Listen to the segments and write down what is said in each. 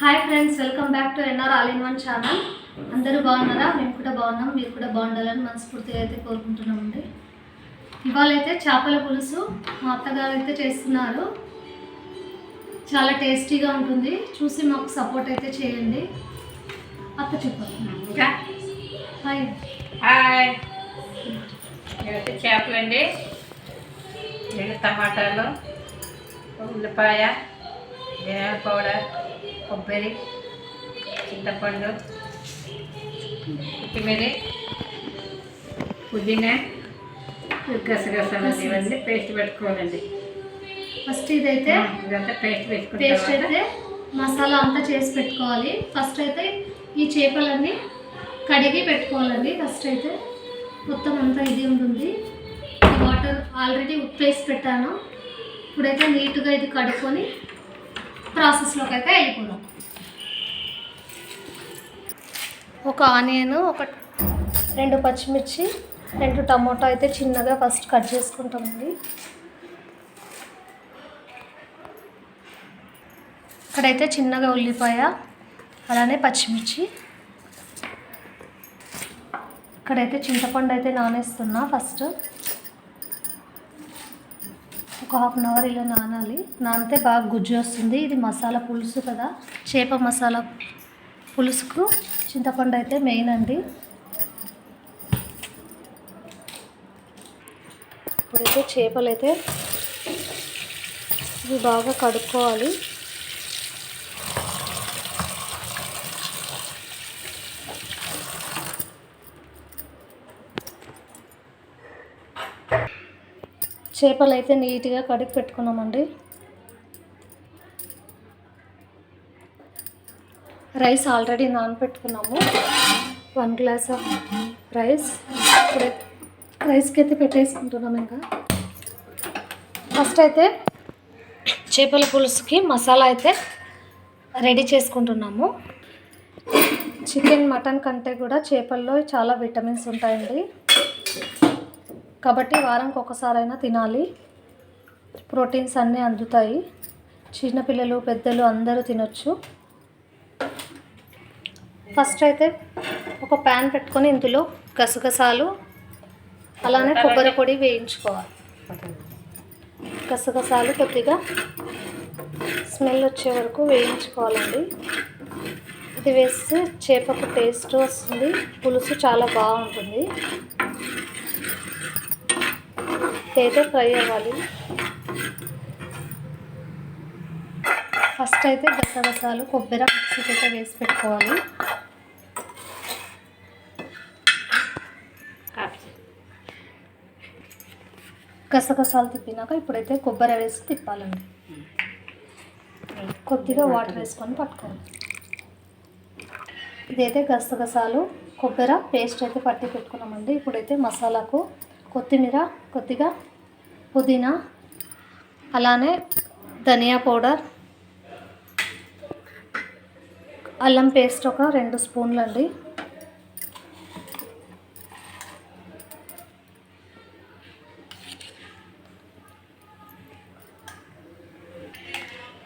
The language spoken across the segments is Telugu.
Hi friends welcome back to NR all in one channel. అందరూ బాగున్నారా? మేము కూడా బాగున్నాం మీరు కూడా బాగుండాలని మనస్ఫూర్తిగా అయితే కోరుకుంటున్నామండి. ఇవాళ అయితే చేపల పులుసు మా అత్తగారు అయితే చేస్తున్నారు. చాలా టేస్టీగా ఉంటుంది. చూసి మాకు సపోర్ట్ అయితే చేయండి. అత్త చెప్పాలి హాయ్. హాయ్. ఇవైతే చేపలండి. రెండు టమాటాలు ఉల్లిపాయ ధనియాల పౌడర్ కొబ్బరి చింతపండు కొత్తిమీర పుదీనా గసగసాలు ఇవన్నీ పేస్ట్ పెట్టుకోవాలండి. ఫస్ట్ ఇదైతే ఇదంతా పేస్ట్ పేస్ట్ పెట్టుకుంటాం అయితే మసాలా అంతా చేసి పెట్టుకోవాలి. ఫస్ట్ అయితే ఈ చేపలన్నీ కడిగి పెట్టుకోవాలండి. ఫస్ట్ అయితే మొత్తం అంతా ఇది ఉంటుంది. వాటర్ ఆల్రెడీ ఉప్పు వేసి పెట్టాను. ఇప్పుడైతే నీట్గా ఇది కడుక్కొని ప్రాసెస్లోకి అయితే వెళ్ళిపోదాం. ఒక ఆనియన్ ఒక రెండు పచ్చిమిర్చి రెండు టమోటా అయితే చిన్నగా ఫస్ట్ కట్ చేసుకుంటామండి ఇక్కడైతే చిన్నగా ఉల్లిపాయ అలానే పచ్చిమిర్చి. ఇక్కడైతే చింతపండు అయితే నానేస్తున్నా ఫస్ట్. ఒక హాఫ్ అన్ అవర్ ఇలా నానాలి. నానితే బాగా గుజ్జు వస్తుంది. ఇది మసాలా పులుసు కదా. చేప మసాలా పులుసుకు చింతపండు అయితే మెయిన్ అండి. ఇప్పుడైతే చేపలు అయితే ఇవి బాగా కడుక్కోవాలి. చేపలు అయితే నీట్గా కడిగి పెట్టుకున్నామండి. రైస్ ఆల్రెడీ నానబెట్టుకున్నాము వన్ గ్లాస్ ఆఫ్ రైస్. ఇప్పుడే రైస్కి అయితే పెట్టేసుకుంటున్నాం ఇంకా. ఫస్ట్ అయితే చేపల పులుసుకి మసాలా అయితే రెడీ చేసుకుంటున్నాము. చికెన్ మటన్ కంటే కూడా చేపల్లో చాలా విటమిన్స్ ఉంటాయండి. కాబట్టి వారానికి ఒకసారైనా తినాలి. ప్రోటీన్స్ అన్నీ అందుతాయి. చిన్నపిల్లలు పెద్దలు అందరూ తినొచ్చు. ఫస్ట్ అయితే ఒక ప్యాన్ పెట్టుకొని ఇందులో గసగసాలు అలానే కొబ్బరి పొడి వేయించుకోవాలి. గసగసాలు కొద్దిగా స్మెల్ వచ్చే వరకు వేయించుకోవాలండి. ఇది వేస్తే చేపకు టేస్ట్ వస్తుంది పులుసు చాలా బాగుంటుంది. అయితే ఫ్రై అవ్వాలి. ఫస్ట్ అయితే గసగసాలు కొబ్బరి మిక్సీకి అయితే వేసి పెట్టుకోవాలి. గసగసాలు తిప్పినాక ఇప్పుడైతే కొబ్బరి వేసి తిప్పాలండి. కొద్దిగా వాటర్ వేసుకొని పట్టుకోవాలి. ఇదైతే గసగసాలు కొబ్బరి పేస్ట్ అయితే పట్టి పెట్టుకున్నామండి. ఇప్పుడైతే మసాలాకు కొత్తిమీర కొద్దిగా పుదీనా అలానే ధనియా పౌడర్ అల్లం పేస్ట్ ఒక రెండు స్పూన్లు అండి.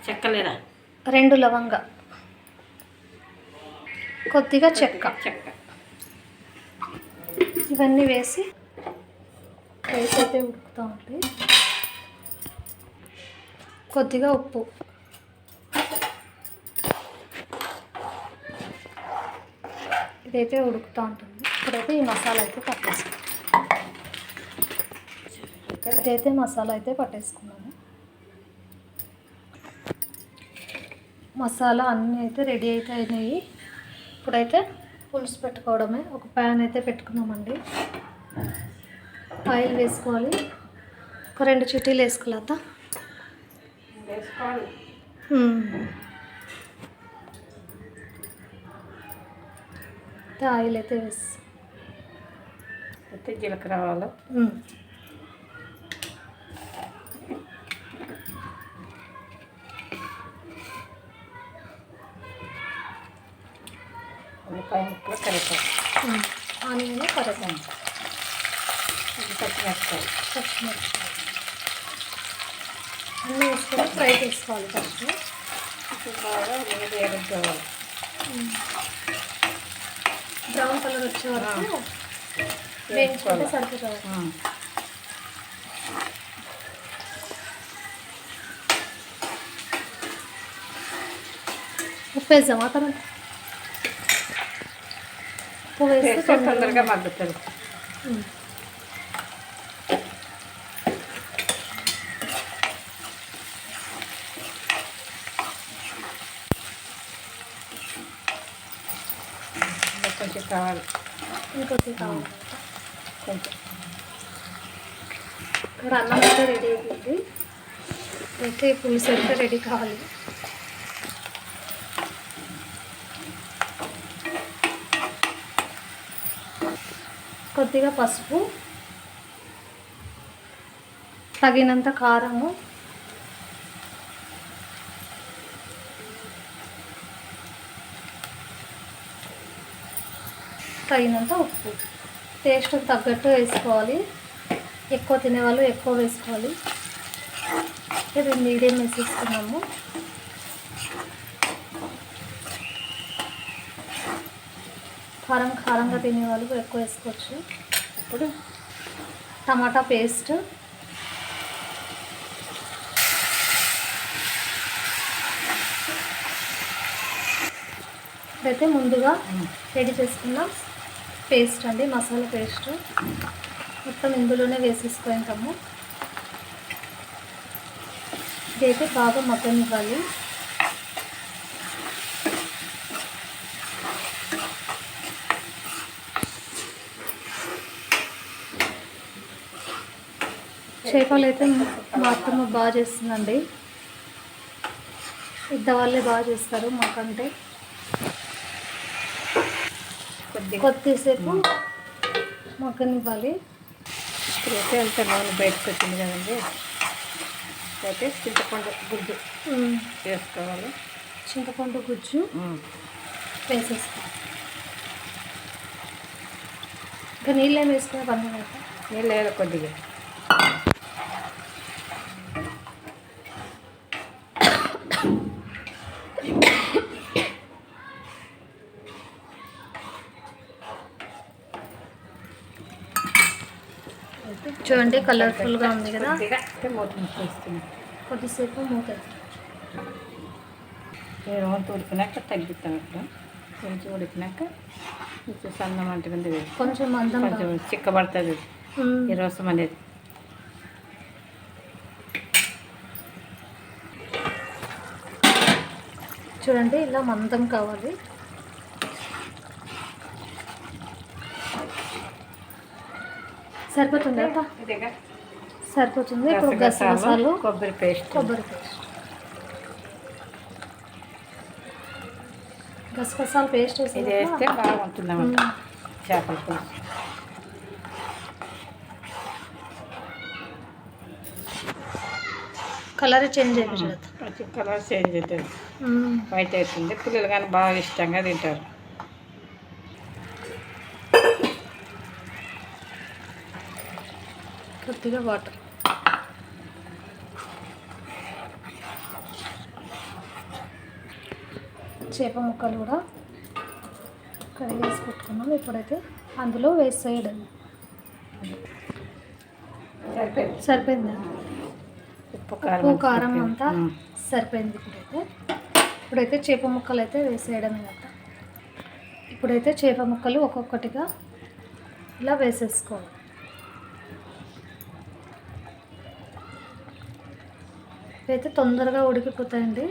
చెక్కలేదా? రెండు లవంగ. కొద్దిగా చెక్క. చెక్క. ఇవన్నీ వేసి రైస్ అయితే ఉడుకుతూ ఉంది. కొద్దిగా ఉప్పు. ఇదైతే ఉడుకుతూ ఉంటుంది. ఇప్పుడైతే ఈ మసాలా అయితే పట్టేసుకుంటాం ఇదైతే మసాలా అయితే పట్టేసుకున్నాము మసాలా అన్నీ అయితే రెడీ అయితే అయినాయి. ఇప్పుడైతే పులుసు పెట్టుకోవడమే. ఒక ప్యాన్ అయితే పెట్టుకున్నామండి ఆయిల్ వేసుకోవాలి. ఒక రెండు వేసుకోవాలి అయితే ఆయిల్ అయితే వేసి. అయితే జీలకర్ర ఆవాలు. ఉల్లిపాయ ముక్కలు కరివేపాకు. ఇది పచ్చిమిరపకాయలు పచ్చిమిర్చి అన్నీ వేసుకొని ఫ్రై చేసుకోవాలి ఫస్ట్ ఇప్పుడు బాగా నీళ్ళు వేయించుకోవాలి బ్రౌన్ కలర్ వచ్చే వరకు వేయించుకుంటే వేయించుకోవాలి సరిపోతుంది ఆ. ఉప్పు వేసామా తర్వాత ఉప్పు వేస్తే వేస్తే తొందరగా మగ్గుతుంది కొంచెం కావాలి. ఇంకొద్ది కావాలి. కొంచెం. ఇక్కడ అన్నం అయితే రెడీ అయిపోయింది. అయితే పులుసు అయితే రెడీ కావాలి. కొద్దిగా పసుపు తగినంత కారము తగినంత ఉప్పు. టేస్ట్ తగ్గట్టు వేసుకోవాలి. ఎక్కువ తినేవాళ్ళు ఎక్కువ వేసుకోవాలి. ఇది మీడియం వేసేసుకున్నాము కారం కారంగా తినేవాళ్ళు ఎక్కువ వేసుకోవచ్చు. ఇప్పుడు టమాటా పేస్ట్. అయితే ముందుగా రెడీ చేసుకున్న పేస్ట్ అండి మసాలా పేస్ట్. మొత్తం ఇందులోనే వేసేసుకుంటాము ఇదైతే బాగా మగ్గనివ్వాలి. చేపలు అయితే మా అత్తమ్మ బాగా చేస్తుందండి. ఇద్ద వాళ్ళే బాగా చేస్తారు మాకంటే. కొద్దిసేపు మగ్గనివ్వాలి. ఇప్పుడైతే అంత నూనె బయటకు వచ్చింది కదండి. అయితే చింతపండు ఉమ్, వేసుకోవాలి. చింతపండు గుజ్జు వేసేస్తాం ఇంకా నీళ్ళు ఏమి వేసుకునే పని లేదు. నీళ్ళు వేయాలి కొద్దిగా. చూడండి కలర్ఫుల్గా ఉంది కదా. కొద్దిసేపు మూత ఉడికినాక తగ్గిస్తాను ఇక్కడ కొంచెం ఉడికినాక కొంచెం సన్నం అంటే ఉంది కొంచెం మందం కొంచెం చిక్కబడుతుంది ఈ రసం అనేది. చూడండి ఇలా మందం కావాలి. సరిపోతుంది? సరిపోతుంది. ఇప్పుడు గసగసాలు కొబ్బరి పేస్ట్. కొబ్బరి పేస్ట్. గసగసాలు పేస్ట్ వేసి వేస్తే బాగుంటుంది చేపల పులుసు. కలర్ చేంజ్ అయిపోతుంది కలర్ చేంజ్ అవుతుంది వైట్ అవుతుంది పిల్లలు కానీ బాగా ఇష్టంగా తింటారు. కొద్దిగా వాటర్. చేప ముక్కలు కూడా కడిగేసి పెట్టుకున్నాం. ఇప్పుడైతే అందులో వేసేయడం సరిపోయింది. సరిపోయిందా? ఉప్పు కారం అంతా. సరిపోయింది. ఇప్పుడైతే. ఇప్పుడైతే చేప ముక్కలు అయితే వేసేయడమే కదా ఇప్పుడైతే చేప ముక్కలు ఒక్కొక్కటిగా ఇలా వేసేసుకోవాలి. అయితే తొందరగా ఉడికిపోతాయండి.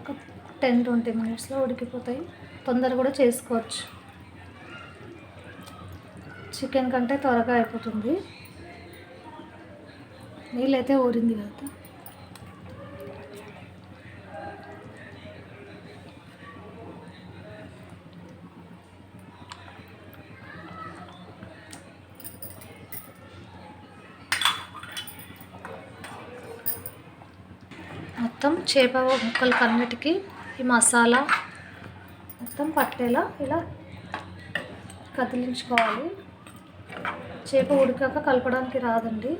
ఒక టెన్ ట్వంటీ మినిట్స్లో ఉడికిపోతాయి. తొందర కూడా చేసుకోవచ్చు. చికెన్ కంటే త్వరగా అయిపోతుంది. నీళ్ళైతే ఊరింది కదా మొత్తం చేప ముక్కలు అన్నిటికీ ఈ మసాలా మొత్తం పట్టేలా ఇలా కదిలించుకోవాలి. చేప ఉడికాక కలపడానికి రాదండి.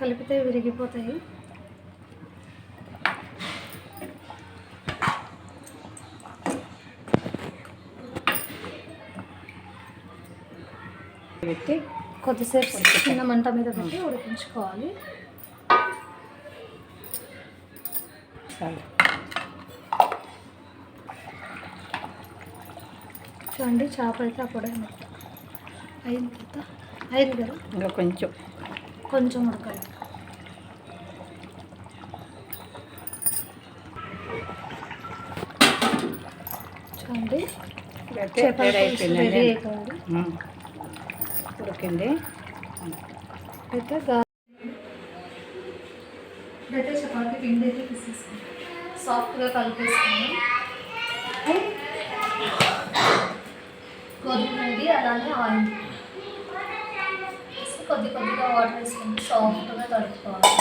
కలిపితే విరిగిపోతాయి. పెట్టి కొద్దిసేపు చిన్న మంట మీద పెట్టి ఉడికించుకోవాలి. చాలు చూడండి చేప అయితే అప్పుడే అయింది కదా? అయింది కదా? ఇంకా కొంచెం. కొంచెం ఉడకాలి. చూడండి అయిపోయింది. ఉడికింది. అయితే గా- ఇప్పుడైతే చపాతీ పిండి అయితే తీసేసుకుంటాం సాఫ్ట్గా కలిపేసుకున్నాం గోధుమ పిండి అలానే ఆయిల్ వేసి కొద్ది కొద్దిగా వాటర్ వేసుకుంటే సాఫ్ట్గా కలుపుకోవాలి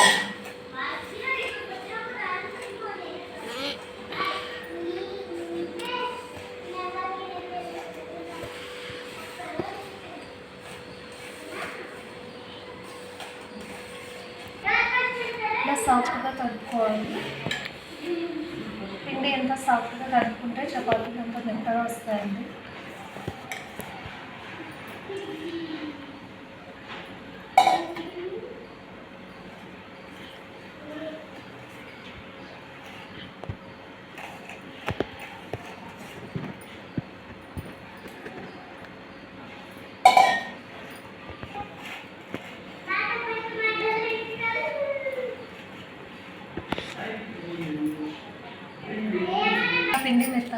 ఇలా సాఫ్ట్గా కలుపుకోవాలి పిండి ఎంత సాఫ్ట్గా కలుపుకుంటే చపాతీలు ఎంత మెత్తగా వస్తాయండి.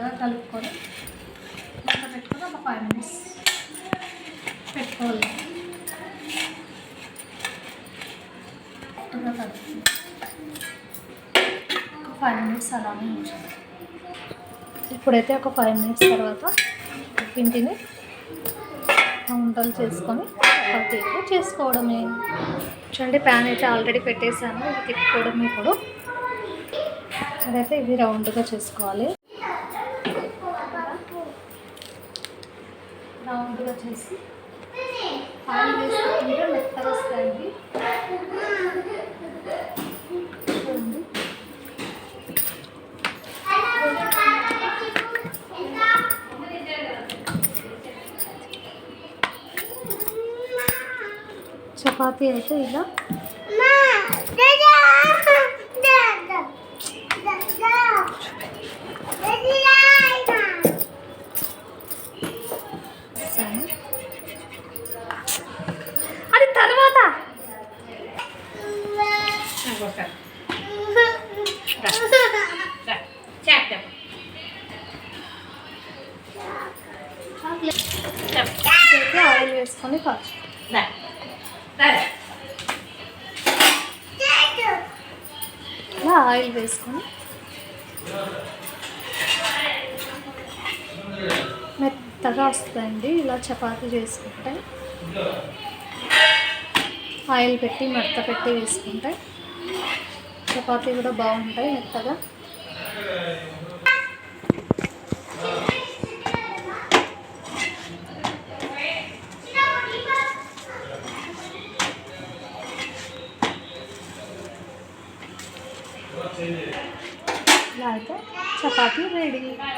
పిండి కలుపుకొని మూత పెట్టుకొని ఒక ఫైవ్ మినిట్స్ పెట్టుకోవాలి. కరెక్ట్గా ఒక ఫైవ్ మినిట్స్ అలానే ఉంచాలి. ఇప్పుడైతే ఒక ఫైవ్ మినిట్స్ తర్వాత పిండిని వంటలు చేసుకొని చపాతీలు చేసుకోవడమే. చూడండి ప్యాన్ అయితే ఆల్రెడీ పెట్టేశాను. ఇది తిప్పుకోవడం ఇప్పుడు. అదైతే ఇది రౌండ్గా చేసుకోవాలి. రౌండ్ వచ్చేసి ఆయిల్ వేసుకుంటే మెత్తగా వస్తాయి చూడండి. చపాతీ అయితే ఇలా. అయితే ఆయిల్ వేసుకొని కాల్చు ఇలా ఆయిల్ వేసుకొని మెత్తగా వస్తుందండి ఇలా చపాతీ చేసుకుంటే ఆయిల్ పెట్టి మెత్త పెట్టి వేసుకుంటే చపాతీ కూడా బాగుంటాయి మెత్తగా. Thank you.